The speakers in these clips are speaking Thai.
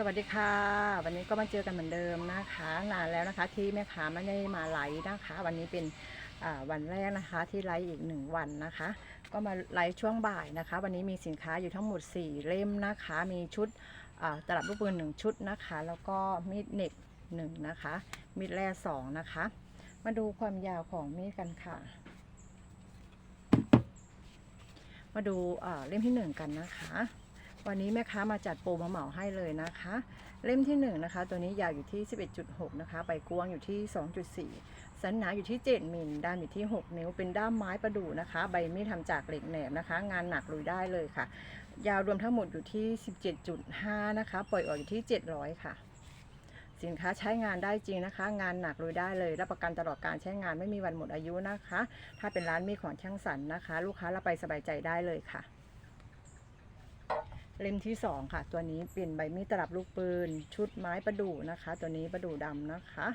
สวัสดีค่ะ วันนี้ก็มาเจอกันเหมือนเดิมนะคะ นานแล้วนะคะที่แม่ค้าไม่ได้มาไลฟ์นะคะ วันนี้เป็นวันแรกนะคะที่ไลฟ์อีกหนึ่งวันนะคะ ก็มาไลฟ์ช่วงบ่ายนะคะ วันนี้มีสินค้าอยู่ทั้งหมด 4 เล่มนะคะ มีชุดตลับลูกปืนหนึ่งชุดนะคะ แล้วก็มีดเน็บหนึ่งนะคะ มีดแร่สองนะคะ มาดูความยาวของมีดกันค่ะ มาดูเล่มที่หนึ่งกันนะคะ วันนี้แม่ค้ามาจัดโปรมาเหมาให้เลยนะคะ เล่มที่1นงนะคะ ตัวนี้ยาวอยู่ที่ 11.6 นะคะ ใบกว้างอยู่ที่ 2.4 สันหนาอยู่ที่ 7มิลด้ามอยู่ที่ 6 นิ้ว เป็นด้ามไม้ประดู่นะคะ ใบมีดทำจากเหล็กแหนบนะคะ งานหนักลุยได้เลยค่ะ ยาวรวมทั้งหมดอยู่ที่ 17.5 นะคะ ปล่อยออกอยู่ที่ 700 ค่ะสินค้าใช้งานได้จริงนะคะ งานหนักลุยได้เลย รับประกันตลอดการใช้งานไม่มีวันหมดอายุนะคะ ถ้าเป็นร้านมีดของช่างสันนะคะ ลูกค้ารับไปสบายใจได้เลยค่ะ เล่มที่ 2 ค่ะ ตัวนี้เป็นใบมีดตลับลูกปืน ชุดไม้ประดู่นะคะ ตัวนี้ประดู่ดำนะคะ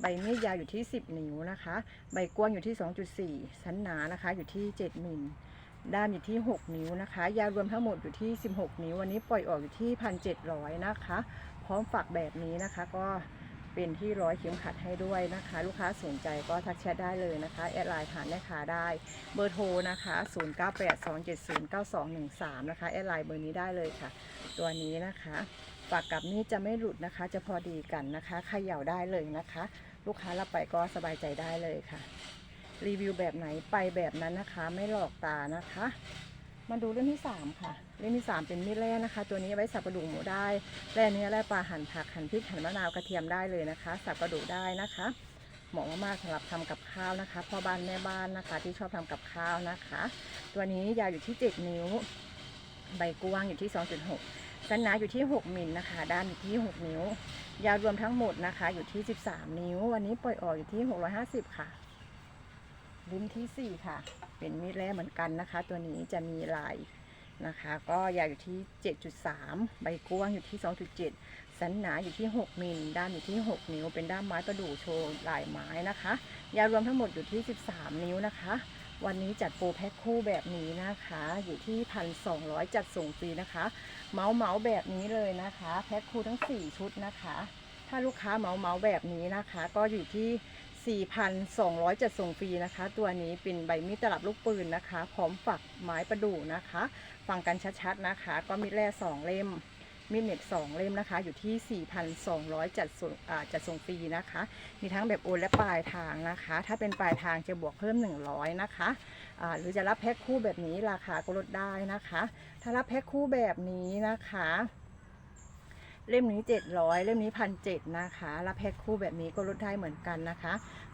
ใบมีดยาวอยู่ที่ 10 นิ้วนะคะ ใบกว้างอยู่ที่ 2.4 ชั้นหนานะคะ อยู่ที่ 7มิลด้ามอยู่ที่ 6 นิ้วนะคะ ยาวรวมทั้งหมดอยู่ที่ 16 นิ้ว วันนี้ปล่อยออกอยู่ที่ 1,700 นะคะ พร้อมฝักแบบนี้นะคะก็ เป็นที่ร้อยเข็มขัดให้ด้วยนะคะ ลูกค้าสนใจก็ทักแชทได้เลยนะคะแอดไลน์ผ่านแม่ค้าได้เบอร์โทรนะคะ 0982709213 นะคะแอดไลน์เบอร์นี้ได้เลยค่ะ ตัวนี้นะคะปากกับนี้จะไม่หลุดนะคะ จะพอดีกันนะคะเขย่าได้เลยนะคะ ลูกค้ารับไปก็สบายใจได้เลยค่ะ รีวิวแบบไหนไปแบบนั้นนะคะ ไม่หลอกตานะคะ มาดูเรื่องที่ 3 ค่ะเรื่องที่ 3 เป็นมีดแร่นะคะ ตัวนี้ไว้สับกระดูกหมูได้แร่เนื้อแร่ปลาหั่นผักหั่นพริกหั่นมะนาวกระเทียมได้เลยนะคะ สับกระดูกได้นะคะเหมาะมากๆสำหรับทำกับข้าวนะคะพ่อบ้านแม่บ้านนะคะที่ชอบทำกับข้าวนะคะ ตัวนี้ยาวอยู่ที่ 7 นิ้ว ใบกว้างอยู่ที่ 2.6สันหนาอยู่ที่ 6มิลนะคะ ด้านอยู่ที่ 6 นิ้ว ยาวรวมทั้งหมดนะคะ อยู่ที่ 13 นิ้ว วันนี้ปล่อยออกอยู่ที่ 650 ค่ะ ลิ้มทีสี่ 4 ค่ะ เป็นมีดแร่เหมือนกันนะคะ ตัวนี้จะมีลายนะคะ ก็ยาวอยู่ที่ 7.3 ใบกว้างอยู่ที่ 2.7 สันหนาอยู่ที่ 6 มิล ด้ามอยู่ที่ 6 นิ้ว เป็นด้ามไม้ประดู่โชว์ลายไม้นะคะ ยาวรวมทั้งหมดอยู่ที่ 13 นิ้วนะคะ วันนี้จัดโปรแพ็คคู่แบบนี้นะคะ อยู่ที่ 1,200 จัดส่งฟรีนะคะ เมาส์เมาส์แบบนี้เลยนะคะ แพ็คคู่ทั้ง 4 ชุดนะคะ ถ้าลูกค้าเมาส์เมาส์แบบนี้นะคะ ก็อยู่ที่ 4,200จัดส่งฟรีนะคะ ตัวนี้เป็นใบมีดตลับลูกปืนนะคะ พร้อมฝักไม้ประดู่นะคะ ฟังกันชัดๆนะคะ ก็มีดแร่2เล่มมีดเน็บ2เล่มนะคะ อยู่ที่ 4,200 จัดส่งอ่าจัดส่งฟรีนะคะ มีทั้งแบบโอนและปลายทางนะคะ ถ้าเป็นปลายทางจะบวกเพิ่ม 100 นะคะอ่าหรือจะรับแพ็คคู่แบบนี้ราคาก็ลดได้นะคะ ถ้ารับแพ็คคู่แบบนี้นะคะ เล่มนี้ 700 เล่มนี้พันเนะคะรับแพ็คคู่แบบนี้ก็ลดได้เหมือนกันนะคะ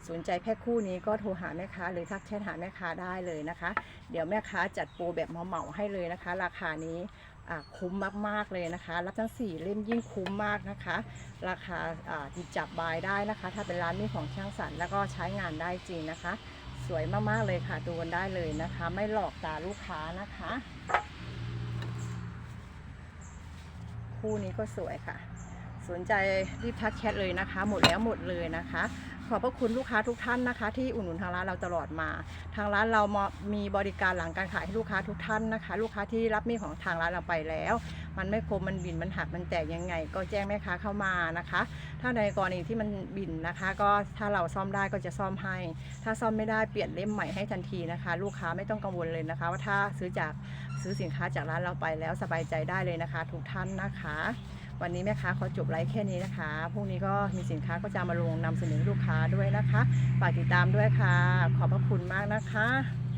สนใจแพ็คคู่นี้ก็โทรหาแม่ค้าหรือทักแชทหาแม่ค้าได้เลยนะคะ เดี๋ยวแม่ค้าจัดโปรแบบเหมาๆให้เลยนะคะ ราคานี้คุ้มมากๆเลยนะคะ รับทั้ง 4 เล่มยิ่งคุ้มมากนะคะ ราคาอ่าหยิจับบายได้นะคะ ถ้าเป็นร้านมีของช่างสรรแล้วก็ใช้งานได้จริงนะคะ สวยมากๆเลยค่ะดูกันได้เลยนะคะ ไม่หลอกตาลูกค้านะคะ คู่นี้ก็สวยค่ะ สนใจรีบทักแชทเลยนะคะ หมดแล้วหมดเลยนะคะ ขอบพระคุณลูกค้าทุกท่านนะคะ ที่อุดหนุนทางร้านเราตลอดมา ทางร้านเรามีบริการหลังการขายให้ลูกค้าทุกท่านนะคะ ลูกค้าที่รับมีดของทางร้านเราไปแล้ว มันไม่คมมันบินมันหักมันแตกยังไง ก็แจ้งแม่ค้าเข้ามานะคะ ถ้าในกรณีที่มันบินนะคะ ก็ถ้าเราซ่อมได้ก็จะซ่อมให้ ถ้าซ่อมไม่ได้เปลี่ยนเล่มใหม่ให้ทันทีนะคะ ลูกค้าไม่ต้องกังวลเลยนะคะ ว่าถ้าซื้อจากซื้อสินค้าจากร้านเราไปแล้วสบายใจได้เลยนะคะ ทุกท่านนะคะ วันนี้แม่ค้าขอจบไลฟ์แค่นี้นะคะ พรุ่งนี้ก็มีสินค้าก็จะมาลงนำเสนอลูกค้าด้วยนะคะ ฝากติดตามด้วยค่ะ ขอบพระคุณมากนะคะ